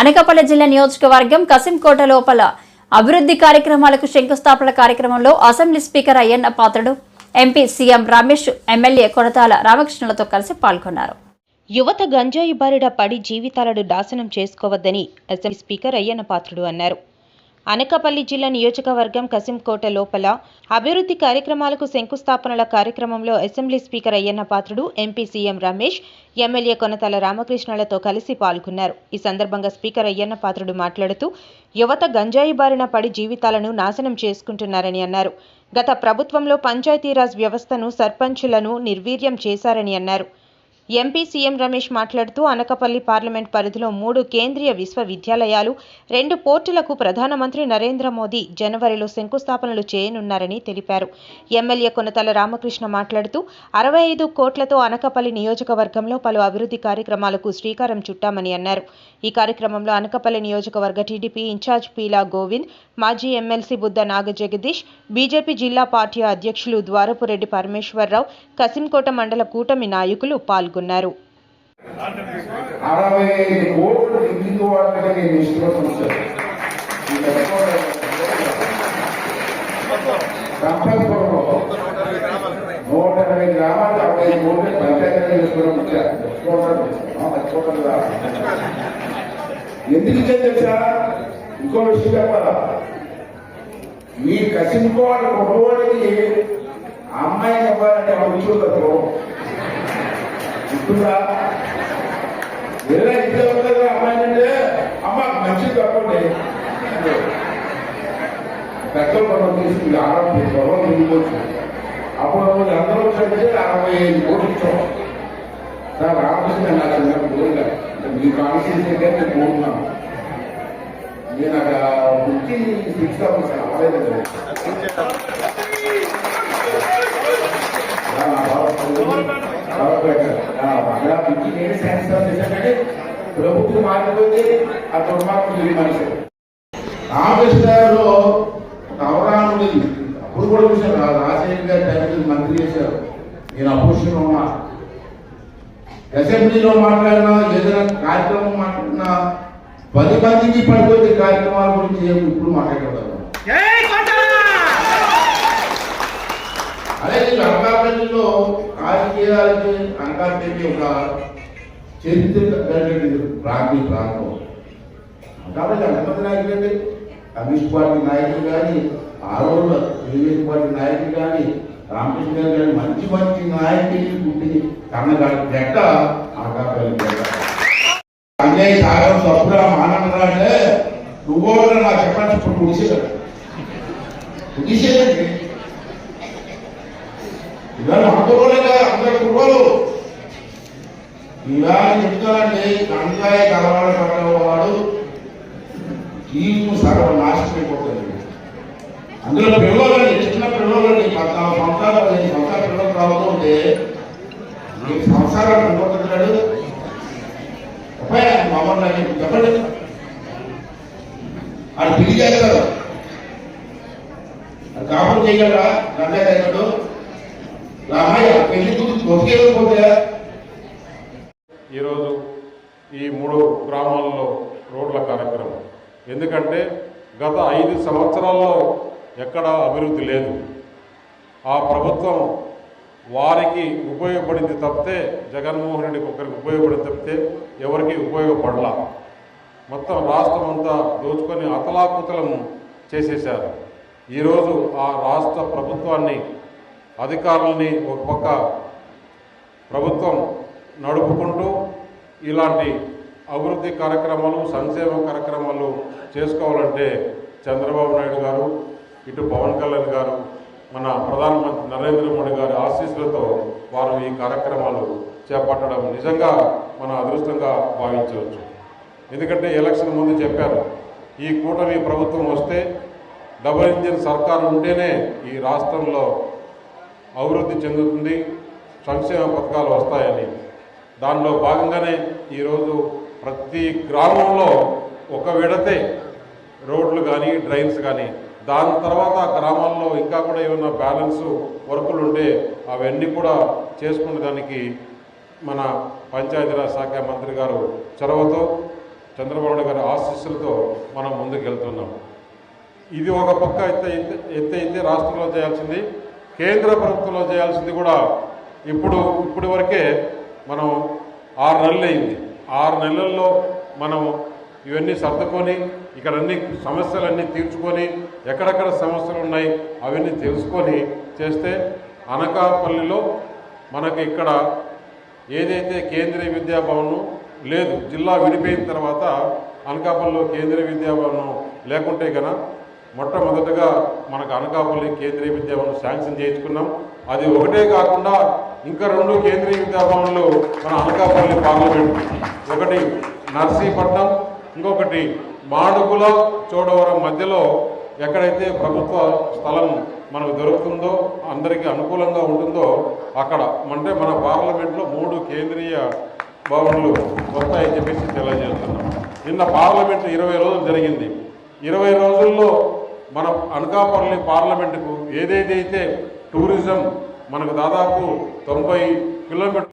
అనకాపల్లి జిల్లా నియోజకవర్గం కసింకోట లోపల అభివృద్ధి కార్యక్రమాలకు శంకుస్థాపన కార్యక్రమంలో assembly speaker Ayyanna Patrudu MP CM Ramesh MLA Kodatala రామకృష్ణులతో కలిసి పాల్గొన్నారు. యువత గంజాయి బారిడ పడి జీవితాలను నాశనం చేసుకోవద్దని అసెంబ్లీ స్పీకర్ అయ్యన్న పాత్రుడు అన్నారు. అనకాపల్లి జిల్లా నియోజకవర్గం కసింకోట లోపల అభివృద్ధి కార్యక్రమాలకు శంకుస్థాపనల కార్యక్రమంలో assembly speaker Ayyanna Patrudu MP CM Ramesh MLA Konathala రామకృష్ణలతో కలిసి పాల్గొన్నారు. ఈ సందర్భంగా స్పీకర్ అయ్యన్న పాత్రుడు మాట్లాడుతూ యువత గంజాయి బారిన పడి జీవితాలను నాశనం చేసుకుంటున్నారని అన్నారు. గత ప్రభుత్వంలో పంచాయతీరాజ్ వ్యవస్థను సర్పంచులను నిర్వీర్యం చేశారని అన్నారు. ఎంపీ సీఎం రమేష్ మాట్లాడుతూ అనకపల్లి పార్లమెంట్ పరిధిలో మూడు కేంద్రీయ విశ్వవిద్యాలయాలు రెండు పోర్టులకు ప్రధానమంత్రి నరేంద్ర మోదీ జనవరిలో శంకుస్థాపనలు చేయనున్నారని తెలిపారు. ఎమ్మెల్యే కొనతల రామకృష్ణ మాట్లాడుతూ అరవై ఐదు కోట్లతో అనకపల్లి నియోజకవర్గంలో పలు అభివృద్ధి కార్యక్రమాలకు శ్రీకారం చుట్టామని అన్నారు. ఈ కార్యక్రమంలో అనకపల్లి నియోజకవర్గ టీడీపీ ఇన్ఛార్జ్ పీలా గోవింద్ మాజీ ఎమ్మెల్సీ బుద్ధ నాగజగదీష్ బీజేపీ జిల్లా పార్టీ అధ్యక్షులు ద్వారపురెడ్డి పరమేశ్వరరావు కసింకోట మండల కూటమి నాయకులు పాల్గొన్నారు పాల్గొన్నారు ఈ నూట ఎనభై గ్రామాలు అరవై కోట్లు ఎందుకు తెలుసా? ఇంకో విషయం చెప్పాలా? మీ కసింకోవాళ్ళ కుటుంబానికి అమ్మాయిని ఇవ్వాలంటే ఉంచుకోదు ఇస్తుందా ఏదైనా ఇంట్లో ఉండదు అమ్మాయి అంటే? అమ్మ మంచిది తప్పండి పెట్రోల్ మనం తీసుకుని ఆరోగ్య గొడవ మిగిలిపోతుంది అప్పుడు అందరూ వచ్చారంటే అరవై ఐదు కోట్లు ఇచ్చాం. సార్ రామకృష్ణ నా చిన్న కోరిక మీ కాన్స్టిట్యూషన్ నేను కోరుతున్నాను నేను అక్కడ వచ్చి సిక్స్ అవర్స్ అవ్వలేదు ప్రభుత్వం మారిపోతే ఆ దుర్మార్గం తిరిగి మనిషి. రామకృష్ణలో అవగాహన ఉంది అప్పుడు కూడా చూశాను రాజశేఖర్ గారి టైంకి మంత్రి చేశారు. నేను అపోజిషన్ ఉన్నా. అసెంబ్లీలో మాట్లాడినా ఏదైనా కార్యక్రమం మాట్లాడినా పది మందికి పడిపోతే కార్యక్రమాల గురించి ఇప్పుడు మాట్లాడగలరు? అదే నేను అనకాపల్లిలో రాజకీయాలకి అనకాపల్లి ఒక చరిత్ర ప్రాంతీయ ప్రాంతం. కాబట్టి ఎంతమంది నాయకులు అండి కమ్యూనిస్ట్ పార్టీ నాయకులు కానీ ఆ రోజుల్లో తెలుగుదేశం పార్టీ నాయకులు కానీ రామకృష్ణ గారు కానీ మంచి మంచి నాయకులు పుట్టి కన్నగాడి గడ్డ ఆకాశాలు గడ్డ అన్యాయ సాగరం తప్పురా మానరా అంటే నువ్వు నా చెప్పండి ఇప్పుడు ముగిసేదాడు ముగిసేదండి ఇవాళ అందరూ అందరు కుర్రోలు ఇవాళ చెప్తానండి కంకాయ కలవాడ పడ్డవాడు జీవితం సగం నాశనం అందులో పిల్లలండి చిన్న పిల్లలండి పద్నాలుగు సంవత్సరాలు పదిహేను సంవత్సరాల పిల్లలు ఉంటే నీకు సంసారాలు అనుకుంటున్నాడు అబ్బాయి మమ్మల్ని చెప్పండి. అది పెళ్ళి చేస్తారు అది కాపురం చేయగలరా గంగా దగ్గర రామయ్య పెళ్ళి కూతురు బతికేయకపోతే ఈరోజు ఈ మూడు గ్రామాల్లో రోడ్ల కార్యక్రమం. ఎందుకంటే గత ఐదు సంవత్సరాల్లో ఎక్కడ అభివృద్ధి లేదు. ఆ ప్రభుత్వం వారికి ఉపయోగపడింది తప్పితే జగన్మోహన్ రెడ్డికి ఒకరికి ఉపయోగపడింది తప్పితే ఎవరికి ఉపయోగపడలా. మొత్తం రాష్ట్రం అంతా దోచుకొని అతలాకుతలం చేసేశారు. ఈరోజు ఆ రాష్ట్ర ప్రభుత్వాన్ని అధికారులని ఒక పక్క ప్రభుత్వం నడుపుకుంటూ ఇలాంటి అభివృద్ధి కార్యక్రమాలు సంక్షేమ కార్యక్రమాలు చేసుకోవాలంటే చంద్రబాబు నాయుడు గారు ఇటు పవన్ కళ్యాణ్ గారు మన ప్రధానమంత్రి నరేంద్ర మోడీ గారి ఆశీస్సులతో వారు ఈ కార్యక్రమాలు చేపట్టడం నిజంగా మన అదృష్టంగా భావించవచ్చు. ఎందుకంటే ఎలక్షన్ ముందు చెప్పారు ఈ కూటమి ప్రభుత్వం వస్తే డబుల్ ఇంజిన్ సర్కారు ఉంటేనే ఈ రాష్ట్రంలో అభివృద్ధి చెందుతుంది సంక్షేమ పథకాలు వస్తాయని దానిలో భాగంగానే ఈరోజు ప్రతి గ్రామంలో ఒక విడతే రోడ్లు కానీ డ్రైన్స్ కానీ దాని తర్వాత ఆ గ్రామాల్లో ఇంకా కూడా ఏమైనా బ్యాలెన్స్ వర్కులు ఉంటే అవన్నీ కూడా చేసుకునే దానికి మన పంచాయతీరాజ్ శాఖ మంత్రి గారు చొరవతో చంద్రబాబు నాయుడు గారి ఆశీస్సులతో మనం ముందుకెళ్తున్నాం. ఇది ఒక పక్క ఎత్తే ఎత్తే అయితే రాష్ట్రంలో చేయాల్సింది కేంద్ర ప్రభుత్వంలో చేయాల్సింది కూడా ఇప్పుడు ఇప్పటి వరకే మనం ఆరు నెలలు అయింది. ఆరు నెలల్లో మనం ఇవన్నీ సర్దుకొని ఇక్కడ అన్ని సమస్యలన్నీ తీర్చుకొని ఎక్కడెక్కడ సమస్యలు ఉన్నాయి అవన్నీ తెలుసుకొని చేస్తే అనకాపల్లిలో మనకి ఇక్కడ ఏదైతే కేంద్రీయ విద్యాభవనం లేదు జిల్లా విడిపోయిన తర్వాత అనకాపల్లిలో కేంద్రీయ విద్యాభవనం లేకుంటే కనుక మొట్టమొదటగా మనకు అనకాపల్లి కేంద్రీయ విద్యాభవన్ శాంక్షన్ చేయించుకున్నాం. అది ఒకటే కాకుండా ఇంకా రెండు కేంద్రీయ విద్యాభవన్లు మన అనకాపల్లి పార్లమెంట్. ఒకటి నర్సీపట్నం ఇంకొకటి మాడుగుల చోడవరం మధ్యలో ఎక్కడైతే ప్రభుత్వ స్థలం మనకు దొరుకుతుందో అందరికీ అనుకూలంగా ఉంటుందో అక్కడ. అంటే మన పార్లమెంట్లో మూడు కేంద్రీయ భవన్లు వస్తాయని చెప్పేసి తెలియజేస్తున్నాం. నిన్న పార్లమెంట్ ఇరవై రోజులు జరిగింది. ఇరవై రోజుల్లో మన అనకాపల్లి పార్లమెంటుకు ఏదేదైతే టూరిజం మనకు దాదాపు తొంభై కిలోమీటర్